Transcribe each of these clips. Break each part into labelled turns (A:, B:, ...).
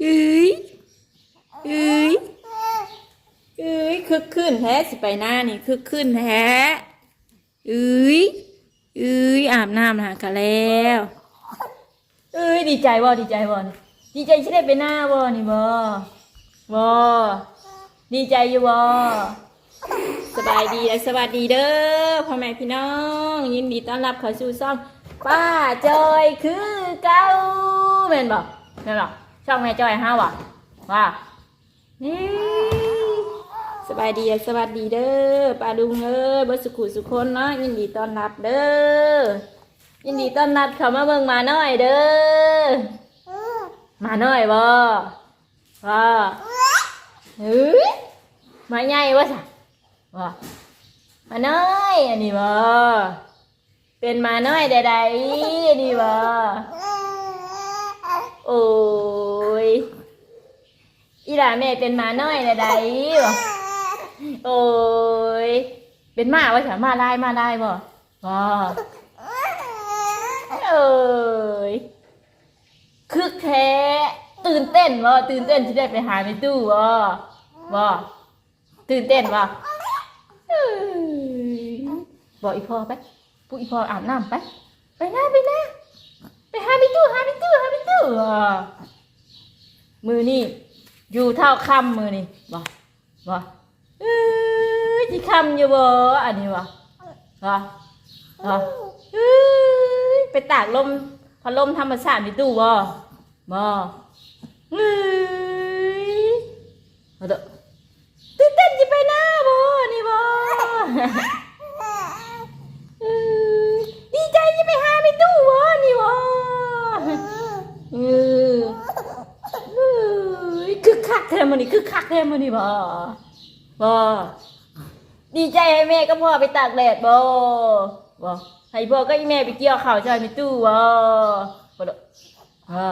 A: เอ้ยเอ้ยเอ้ยคึกขึ้นแท้สิไปหน้านี่คึกขึ้นแท้เอ้ยเอ้ยอาบน้ำหากันแล้วเอ้ยดีใจบ่ดีใจบ่ดีใจที่ได้ไปหน้าบ่นี่บ่บ่ดีใจอยู่บ่สบายดีและสวัสดีเด้อพ่อแม่พี่น้อง ยินดีต้อนรับเข้าสู่ช่องป้าจอยคือเก่าแม่นบ่แม่นบ่ ช่องแม่จอยห้าว่ะว่านี่สบายดีสวัสดีเด้อป้าลุงเอ้ยเบิดสุขุสุคนเนาะยินดีต้อนรับเด้อยินดีต้อนรับเขามาเบิ่งมาน้อยเด้อมาน้อยบ่ว่าเฮ้ยมาใหญ่วะสะว่าหมาน้อยอันนี้บ่เป็นมาน้อยใดๆอันนี้บ่โอ้ อีหล่าแม่เป็นหมาน้อยใดๆบ่โอ้ย เป็นหมาวะสะหมาลายหมาลายบ่บ่เอ้ยคึกแท้ตื่นเต้นบ่ตื่นเต้นที่ได้ไปหาในตู้บ่บ่ตื่นเต้นบ่เอ้ยบอกอีพ่อไปปุกอีพ่ออาบน้ำไป ไปหน้าไปหน้าไปหาในตู้หาในตู้หาในตู้มือนี่ อยู่เท่าคำมือนี่บ่บ่เอ้ยที่คำอยู่บ่อันนี้บ่บ่บ่เอ้ยไปตากลมพัดลมธรรมชาติในตู้บ่บ่เฮ้ยเอาเถอะตื่นเต้นจะไปหน้าบ่นี่บ่เอ้ยดีใจจะไปหาไปตู้บ่นี่บ่เออเอ้ยคือันนี่คือคักแท้มันนี่บ่บ่ดีใจให้แม่กับพ่อไปตากแดดบ่บ่ให้พ่อกับอีแม่ไปเกี่ยวข้าวใช่ไหมตู้บ่บ่ดออ่า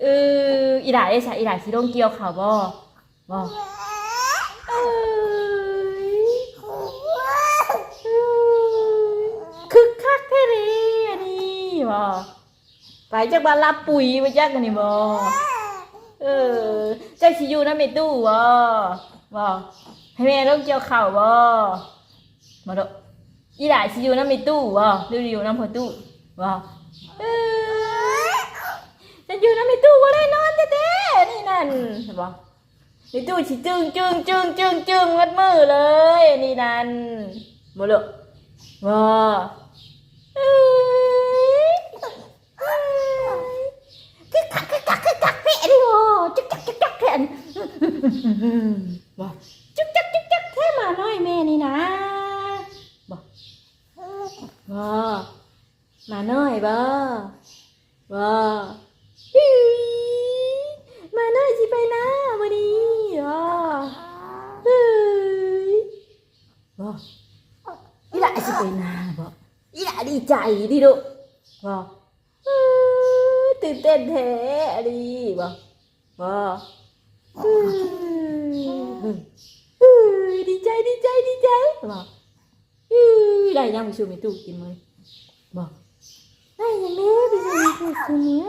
A: เอออีหลาได้ใช่อีหลาสิลงเกี่ยวข่าวบ่บ่เอ้ยคึกคักแท้เลยอันนี้บ่ไปจากบ้านรับปุ๋ยมาจากกันนี่บ่ ออเจ้าสิอยู่นำแม่ตู้บ่บ่ให้แม่ลงเกี่ยวข่าวบ่มาดอีหลาสิอยู่นำแม่ตู้บ่หรืออยู่นำพ่อตู้บ่เออจะอยู่นะไม่ตู้ว่าได้นอนเต้ๆนี่นั่นเห็นปะไม่ตู้ชิจึงจึงจึงจึงจึงมัดมือเลย นี่นั่นบ่เลยว้าเออ ดิโอจุกจักจุกจักแพะนี่ว้าจุกจักจุกจักแค่มาน้อยแม่นี่นะบ่ว้ามาน้อยบ่ว้าอื้อมาน่อยสิไปนะวันนี้อะเฮ้ยบอกอีหละสิไปนะบอกอีหละดีใจดิลูกบอกเอ้ย ตื่นเต้นแท้ดีบอกบอดีใจดีใจดีใจบอได้ยังไปชูมีตู้กินมั้ยบอได้ยังแม่ไปสิไปกินเนี่ย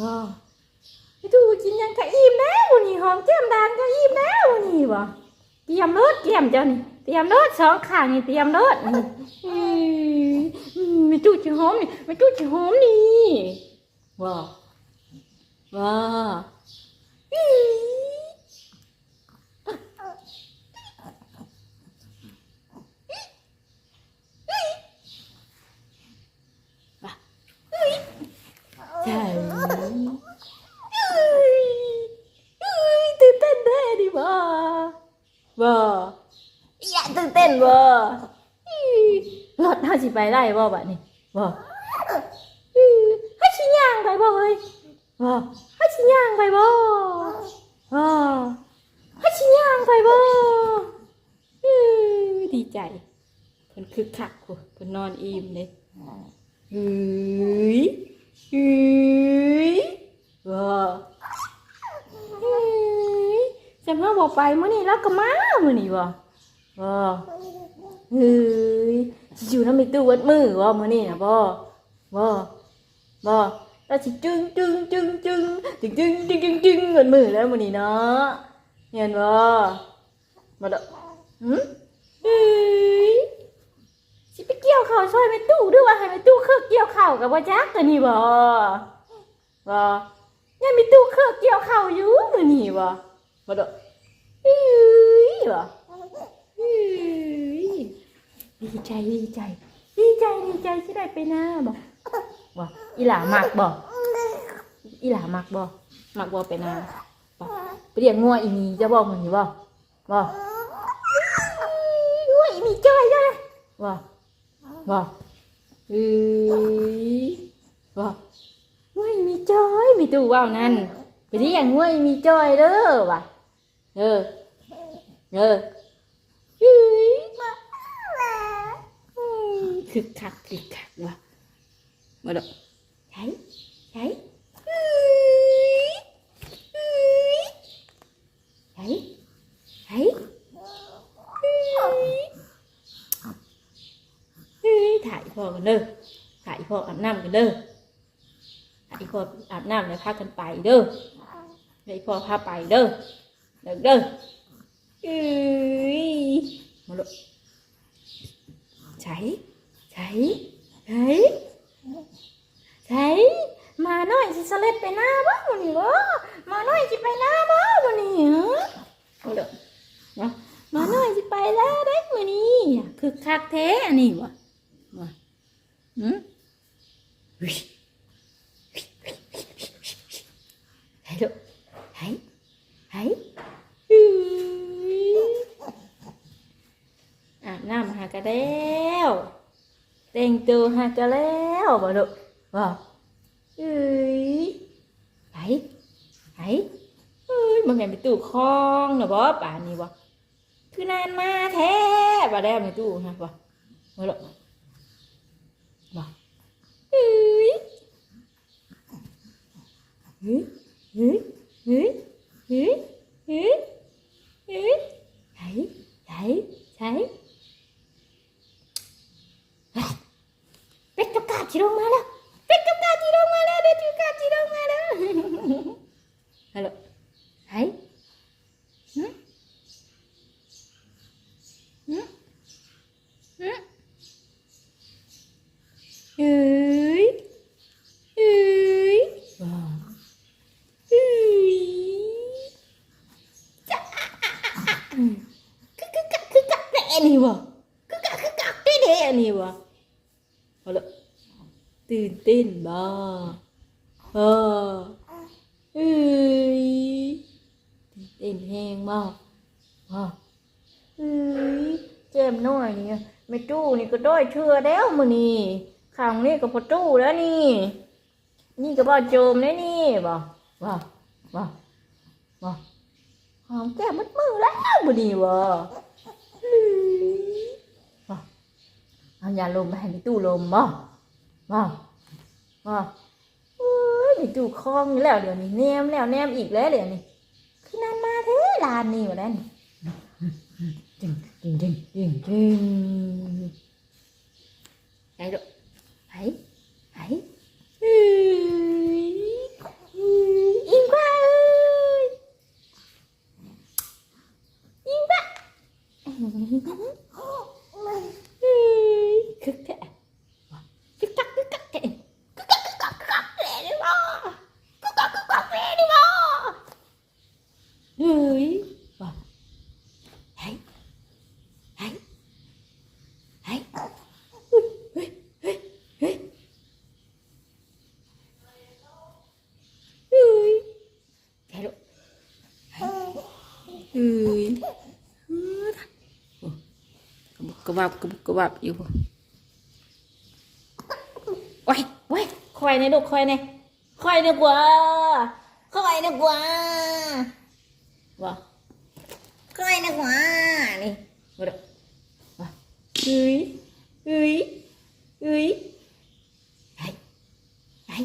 A: ว้าวไปดูกินยังกะอิ่มแล้ววันนี้หอมแก้มดานก็อิ่มแล้ววันนี้วะเตรียมรถเตรียมจ้ะนี่เตรียมรถสองข้างนี่เตรียมรถนี่ อืมอืมไม่ตู้จะหอมนี่ไม่ตู้จะหอมนี่ว้าวว้าวอื้อใช่เอ้ยเอ้ยตื่นเต้นแน่ดิบ่บ่อย่าตื่นเต้นบ่อี้รถน่าสิไปได้บ่บัดนี้บ่อี้ให้ชิย่างไปบ่เฮ้ยบ่ให้ชิย่างไปบ่บ่ให้ชิย่างไปบ่ดีใจเพิ่นคึกคักโอ้เพิ่นนอนอิ่มเลยเฮ้ยเฮ้ยว้าเฮ้ยจำเขาบอกไปมื่อนี้แล้วก็มามื่อนี้วะว้าเฮ้ย อยู่น้ำมีตู้วัดมือวะมื่อนี้นะบ่บ่บ่แล้วสิจึงจึงจึงจึงจึงจึงจึงจึงจึงเงินมือแล้วมือนี้เนาะเห็นบ่มาด้อหืมเอ้ยสิไปเกี่ยวเข้าวซอยแม่ตู้หรือว่าให้แม่ตู้เครือเกี่ยวเข้ากับบ่าจักตัวนี้บ่บ่ยังมีตู้เครือเกี่ยวเข้าอยู่มือนี้บ่มาดอเอ้ยบ่ ดีใจดีใจ ดีใจดีใจที่ได้ไปหน้าบ่บ่าอีหลามักบ่อีหลามักบ่มักบ่ไปหน้าบ่ไปเรียกงัวอีนี่จะบอกมันนี่บ่บ่งัวอีนีจ้อยจ้อยบ่บ่เอ้ยบ่งัวอีนีจ้อยมีตู้ว่าวนั่นไปเรียกงัวอีนีจ้อยเด้อว่ะเออเออเอ้ยมา อืม คึกคักคึกคักวะมาดอกใช่ใช่เฮ้ยเฮ้ยใช่ใช่ถ่ายพอกันเด้อถ่ายพออาบน้ำกันเด้อถ่ายพออาบน้ำแล้วพากันไปเด้อให้พ่อพาไปเด้อเด้อเด้อเฮ้ยมาดอกใช่ ใช่ใช่ใช่มาหน่อยสิสเล็ดไปหน้าบ้างวันนี้วะมาหน่อยสิไปหน้าบ้างวันนี้ฮะเอาเด้อนะมาหน่อยสิไปแล้วได้วันนี้คือคักแท้อันนี้วะวะหืมวิใช่ลูกใช่ใช่อื้ออาบน้ำหากะแล้ว แต่งตัวหากะแล้วบ่ลูกบ่เอ้ยไหนไหนเอ้ยมันแม่นไปตู้คลองน่ะบ่ป่านนี้บ่คือนานมาแท้บ่ได้ไปตู้ฮะบ่บ่ลูกบ่เอ้ยเฮ้ยเฮ้ยเฮ้ยเฮ้ยเฮ้ยเฮ้ยไหนไหนไหนเป็ดกับกาจีลงมาแล้วเป็ดกับกาจีลงมาแล้วเด็กกับกาจีลงมาแล้วฮัลโหลไห้หืมหืมหืมเฮ้ยเฮ้ยว้าวเฮ้ยจ้าคือคือกักคือกักแน่นี่วะคือกักคือกักแน่ๆนี่วะ เอาละตื่นเต้นบ้าเออเอ้ยเต้นแห้งมากว้าเอ้ยเจ็บหน่อยนี่ไม่ตู้นี่ก็ด้อยเชื่อแล้วมือนี่ขังนี่ก็พอตู้แล้วนี่ นี่ก็บ่โจมแล้วนี่บ่ว้าว้าว้าหอมแก้มมัดมือแล้วมือนี่บ่เอ้ยเอายาลมไปให้ตู้ลมบ่บ่ บ่เอ้ยมีตู้คลองอยู่แล้วเดี๋ยวนี้แนมแล้วแนมอีกแล้วเดี๋ยวนี้คือนานมาเท่ลานนี่วะนั่นจึงจึงจึงจึงจึงไหนดูไหนไหนเอ้ยเอ้ยอิงกว่าเอ้ยอิงกว่า เฮ้ยคึกแท้คึกคักคึกคักแท้คึกคักคึกคักคึกคักแท้ดิบ่คึกคักคึกคักแท้ดิบ่เฮ้ยบ่เฮ้ยเฮ้ยเฮ้ยเฮ้ยเฮ้ยเฮ้ยเฮ้ยแค่ลูกเฮ้ยเฮ้ย กระวับกระบุกกระวับอยู่ว้ายว้ายคอยในลูกคอยในคอยในกว่าคอยในกว่าว่าคอยในกว่านี่มาดูว่าเฮ้ยเฮ้ยเฮ้ยไอ้ไอ้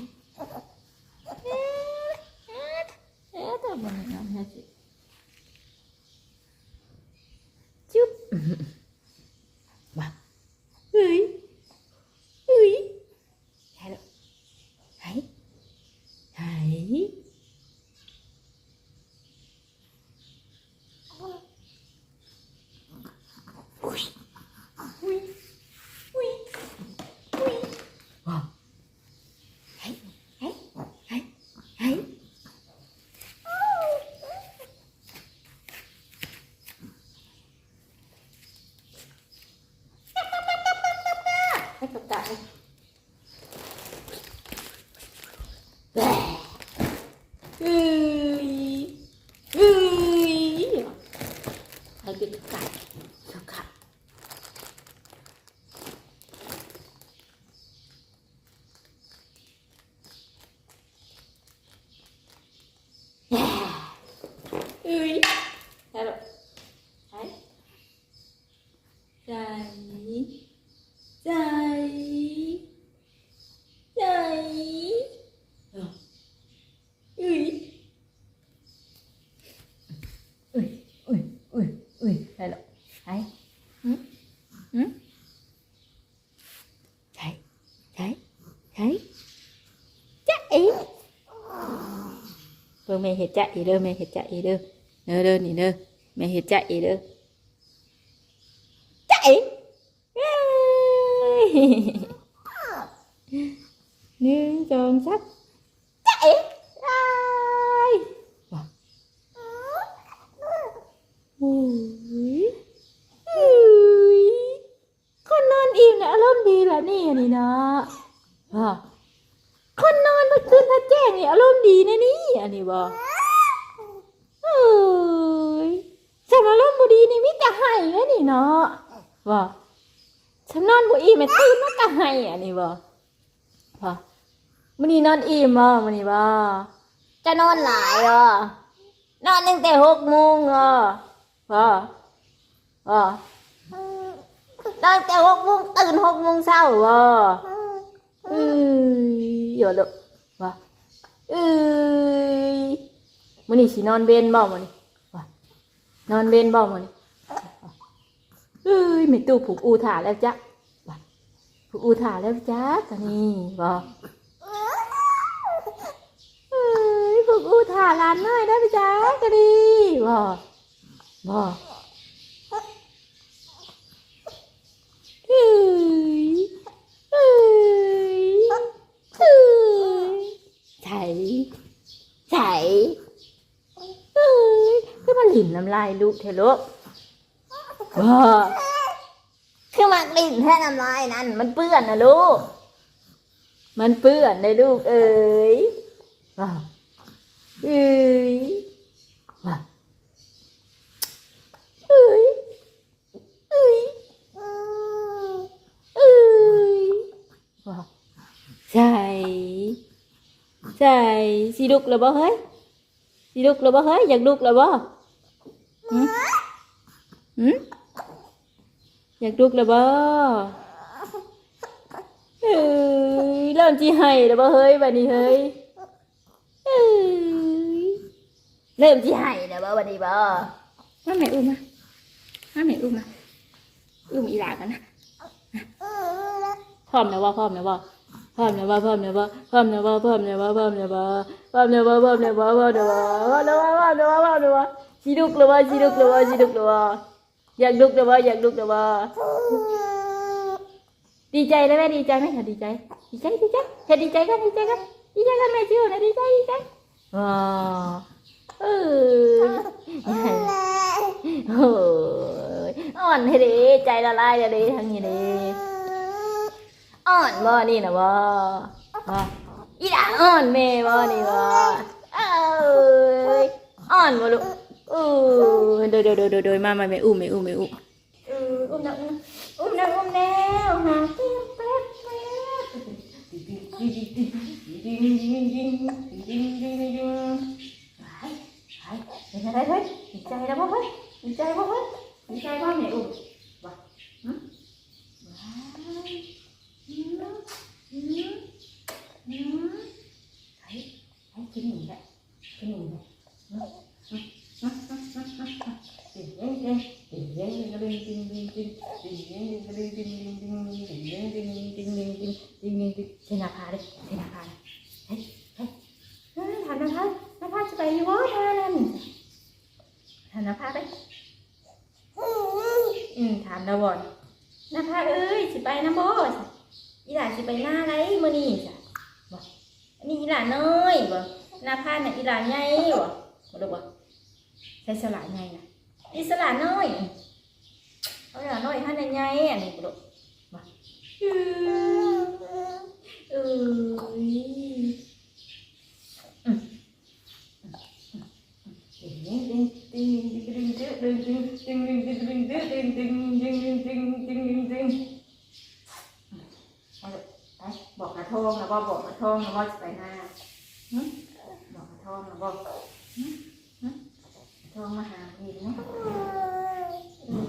A: เอ๊ะทำไมทำให้สิจุ๊บ vai. เบิ่งแม่เห็ดจ๊ะเอ๋เด้อแม่เห็ดจ๊ะเอ๋เด้อเด้อเด้อนี่เด้อแม่เห็ดจ๊ะเอ๋เด้อจ๊ะเอ๋เอ้ยหนึ่งสองสามจ๊ะเอ๋อ้ายว้าวโอ้ยเฮ้ยคนนอนอิ่มเนี่ยอารมณ์ดีแล้วนี่อันนี่นะว้าวคนนอนเมื่อคืนถ้าแจ้งนี่อารมณ์ดีนะนี่อันนี้บ่เอ้ยฉันอารมณ์บ่ดีนี่มิแต่ให้นะนี่ เนาะว่าฉันนอนบ่อิ่มแม่ตื่นมาก็ให้อันนี้บ่ว่ามื้อนี้นอนอิ่มบ่มื้อนี้บ่จะนอนหลายเหรอนอนตั้งแต่หกโมงเหรอว่าว่าตั้งแต่หกโมงตื่นหกโมงเช้าว่ะอ้ยเดี๋ยวเด้อว่ะอ้ยมื้อนี้สินอนเบนบ่มื้อนี้ว่ะนอนเบนบ่มื้อนี้ว่ เอ้ยไม่ตู้ผูกอูถาแล้วจ้ะผูกอูถาแล้วจ้ะกันนี่บ่เอ้ยผูกอูถาลานน้อยได้ไหมจ้ะกันดีบ่บ่เอ้ยเอ้ยเอ้ยใช่ใช่เอ้ยคือมันหลินน้ำลายลูกเถอะลูก บ่คือมันหลินแค่น้ำลายนั่นมันเปื้อนนะลูก มันเปื้อนเลยลูกเอ้ยว้าวเอ้ยว้าวเอ้ยเอ้ยเอ้ยว้าวใช่ใช่สิลุกแล้วบ่เฮ้ยสิลุกแล้วบ่เฮ้ยอยากลุกแล้วบ่หืมหืม อยากลุกแล้วบ่เอ้ยเริ่มจีให้แล้วบ่เฮ้ยบัดนี้เฮ้ยเอ้ยเริ่มจีให้แล้วบ่บัดนี้บ่มาแม่อุ้มมามาแม่อุ้มมาอุ้มอีหลากันนะพร้อมแล้วว่าพร้อมแล้วว่าพร้อมแล้วว่าพร้อมแล้วว่าพร้อมแล้วว่าพร้อมแล้วว่าพร้อมแล้วว่าพร้อมแล้วว่าพร้อมแล้วว่าพร้อมแล้วว่าพร้อมแล้วว่าพร้อมแล้วว่าพร้อมแล้วว่าชีดุกแล้วว่าชีดุกแล้วว่าชีดุกแล้วว่า อยากดุกแล้วว่าอยากดุกแล้วว่าดีใจเลยแม่ดีใจไหมคะดีใจ ดีใจดีใจเฮ็ดดีใจกันดีใจกันดีใจกันแม่ชิวนะดีใจดีใจว้าเออโอ้ยอ่อนให้ดีใจละลายเลยดีทั้งนี้ดีอ่อนบ่นี่นะบ่บ่อีหล่าอ่อนแม่บ่นี่บ่เอ้ยอ่อนบ่ลูก Ừ, đời đời đời đời đời mà mày mày ủ mày ủ mày ủ. Ừ, ôm nào ôm nào ôm nào hả? Mình ra đây hết, mình chạy ra bóp hết, thấy thấy thấy thấy mình chạy qua mẹ ủ. Đấy, đấy, cái mình đấy, cái mình đấy. ทีนาพาดิทีนาพาเฮ้ยเฮ้ยถามนาพานาพาจะไปวอทานันถามนาพาไปอืมถามดาวอนนาพาเอ้ยสิไปนะบอสอีหลานสิไปหน้าไรมื่อนี้จ้ะบอกนี่อีหลานน้อยบอกนาพาเนี่ยอีหลานใหญ่บอกบอกเลยบอก ใส่สลาใหญ่น่ะอีสลาน้อยเอาหลานน้อยท่านใหญ่อันนี้บ่รู้บ่อือบอกกระทงนะบ่บอกกระทงนะบ่จะไปหน้าบอกกระทงนะบ่หึหึก ระทงมาหาพี่นะอืม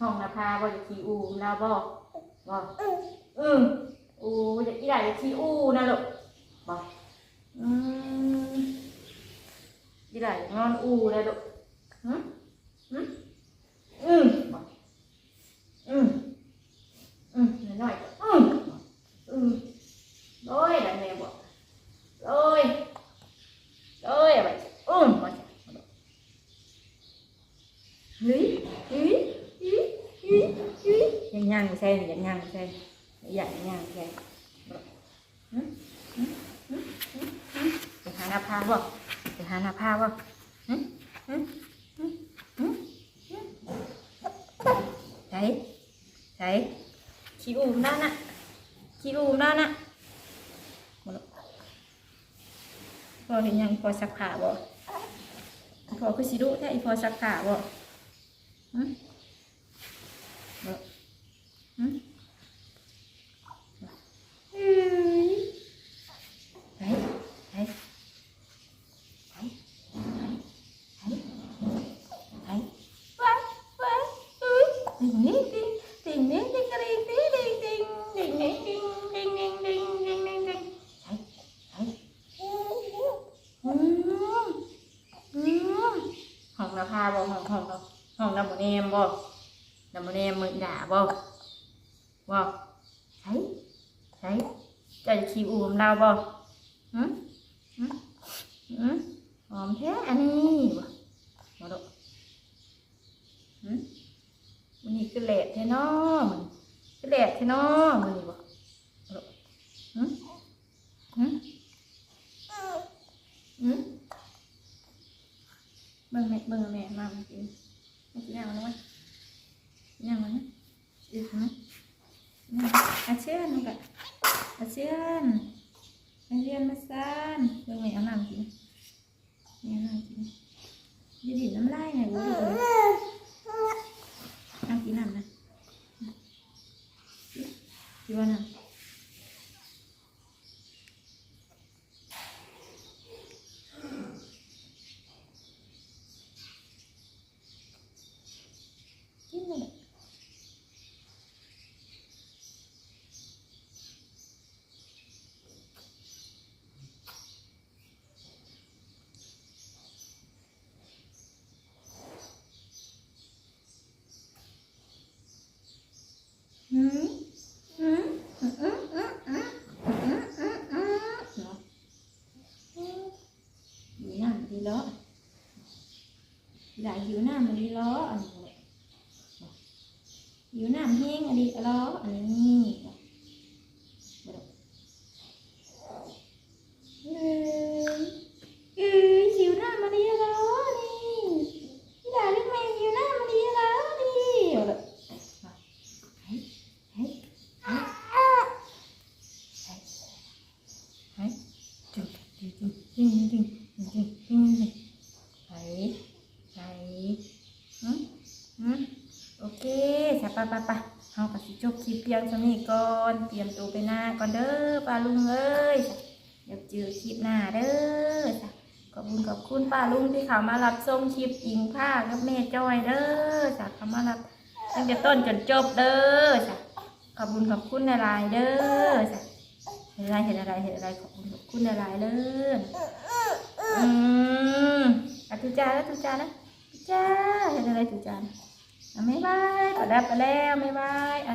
A: ห้องนาพาบ่จะขี่อูมแล้วบ่บ่อืมอูจะอีได้จะขี่อูนะลูกบ่อืมยี่ไหลนอนอูเลยลูกหืมหืมอืมบอกอืมอืมหน่อยๆอืม xe này dặn ngang xe. Dặn ngang xe. Để hà nạp hà không để hà nạp hà không thấy, thấy, chị ùm ra nè chị ùm ra nè rồi thì nhằng phò sạc khả bỏ. Phò cứ xí đỗ thế phò sạc khả bỏ. Hmm? ไหนเจ้าจะขี่อูมเราบอหืมหืมหืมหอมแท้อันนี้บอมาดูหืมันนี่คือแหลกแท้น้อมันคืแหลกแท้น้อมันนี่บอมาดูหืมหืมหืมเบิ่งแม่เบิ่งแม่มามากินมากินอะไรมั้ยยังมั้ยอีกมั้ อาเชียนมันกะอาเชียนอาเชียนมาซานเบิ่งแม่เอาน้ำกินแม่เอาน้ำกิน Đi đi น้ำลายไงกูดูเลยนั่งกินน้ำนะกินว่าน้ำ ไปไปไปเฮาก็สิจบคลิปเพียงเท่านี้ก่อนเตรียมตัวไปหน้าก่อนเด้อป้าลุงเอ้ยเดี๋ยวเจอคลิปหน้าเด้อจ้ะขอบคุณขอบคุณป้าลุงที่เขามารับส่งคลิปอิงผ้ากับแม่จอยเด้อจ้ะเขามารับตั้งแต่ต้นจนจบเด้อจ้ะขอบคุณขอบคุณในลายเด้อจ้ะเห็นอะไรเห็นอะไรเห็นอะไรขอบคุณขอบคุณในลายเด้ออืมอตุจาแล้วทุจาแล้วทุจาเห็นอะไรทุจาอะ ไม่บายก็ดับไปแล้วไม่บายอะ